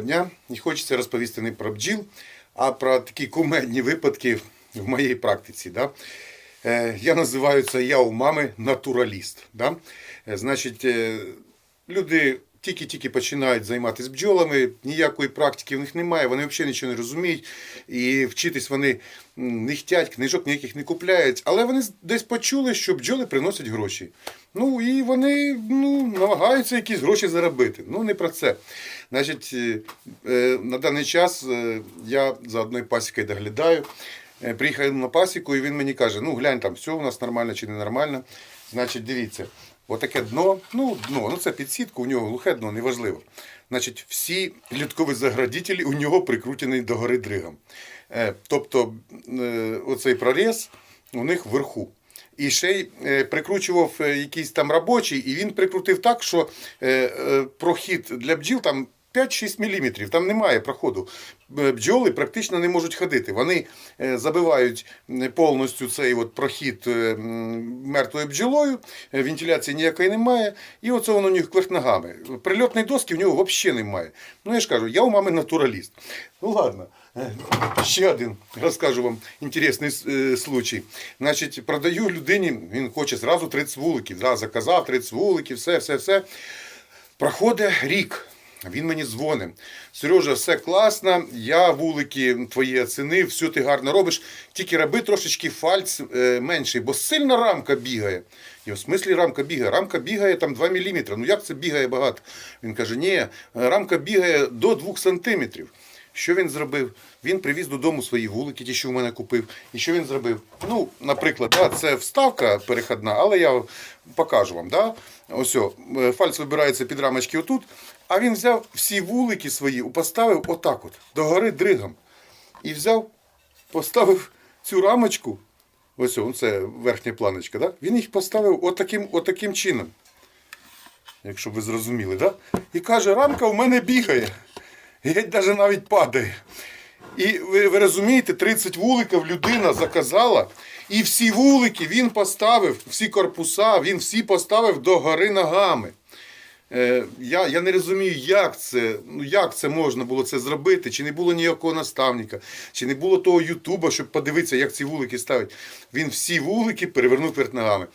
Дня. І хочеться розповісти не про бджіл, а про такі кумедні випадки в моїй практиці. Да? Е, Я називаю це я у мами натураліст. Да? Е, Значить, е, люди тільки-тільки починають займатися бджолами, ніякої практики в них немає, вони взагалі нічого не розуміють. І вчитись вони не хтять, книжок ніяких не купляють. Але вони десь почули, що бджоли приносять гроші. Ну і вони ну, намагаються якісь гроші заробити. Ну не про це. Значить, е, е, на даний час е, я за одною пасікою доглядаю. Е, Приїхав на пасіку, і він мені каже: ну глянь там, все у нас нормально чи не нормально. Значить, дивіться, отаке дно, ну дно, ну це підсітка, у нього глухе дно, неважливо. Значить, всі літкові заградителі у нього прикрутені до гори дригом. Е, Тобто е, оцей проріз у них вверху. І ще й прикручував якийсь там робочий, і він прикрутив так, що прохід для бджіл там 5-6 мм, там немає проходу. Е, Бджоли практично не можуть ходити. Вони е, забивають повністю цей от прохід е, мертвою бджолою, вентиляції ніякої немає, і оце воно у них кверх ногами. Прильотної доски в нього взагалі немає. Ну я ж кажу, я у мами натураліст. Ну ладно. Ще один розкажу вам інтересний случай. Значить, продаю людині, він хоче зразу 30 вуликів. Да, заказав 30 вуликів, все, все, все. Проходить рік. Він мені дзвонить. Сережа, все класно, я вулики твої оцінив, все ти гарно робиш. Тільки роби трошечки фальц е, менший, бо сильна рамка бігає. Я в смислі рамка бігає? Рамка бігає там 2 мм. Ну як це бігає багато? Він каже, ні, рамка бігає до 2 сантиметрів. Що він зробив? Він привіз додому свої вулики, ті, що в мене купив. І що він зробив? Ну, наприклад, да, це вставка перехідна, але я покажу вам. Да? Ось, е, фальц вибирається під рамочки отут. А він взяв всі вулики свої, поставив отак от, догори дригом. І взяв, поставив цю рамочку. Ось це верхня планочка, да? він їх поставив отаким, отаким чином. Якщо ви зрозуміли, да? І каже, рамка в мене бігає. Геть навіть навіть падає. І ви, ви розумієте, 30 вуликів людина заказала, і всі вулики він поставив, всі корпуса, він всі поставив до гори ногами. Е, я, я не розумію, як це, ну, як це можна було це зробити, чи не було ніякого наставника, чи не було того Ютуба, щоб подивитися, як ці вулики ставить. Він всі вулики перевернув перед ногами.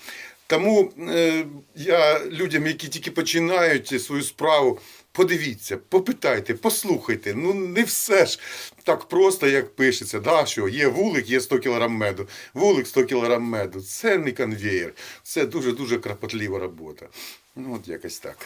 Тому е, я людям, які тільки починають свою справу, подивіться, попитайте, послухайте. Ну не все ж так просто, як пишеться. Да, що є вулик, є 100 кг меду. Вулик 100 кг меду. Це не конвеєр. Це дуже-дуже кропотлива робота. Ну, от якось так.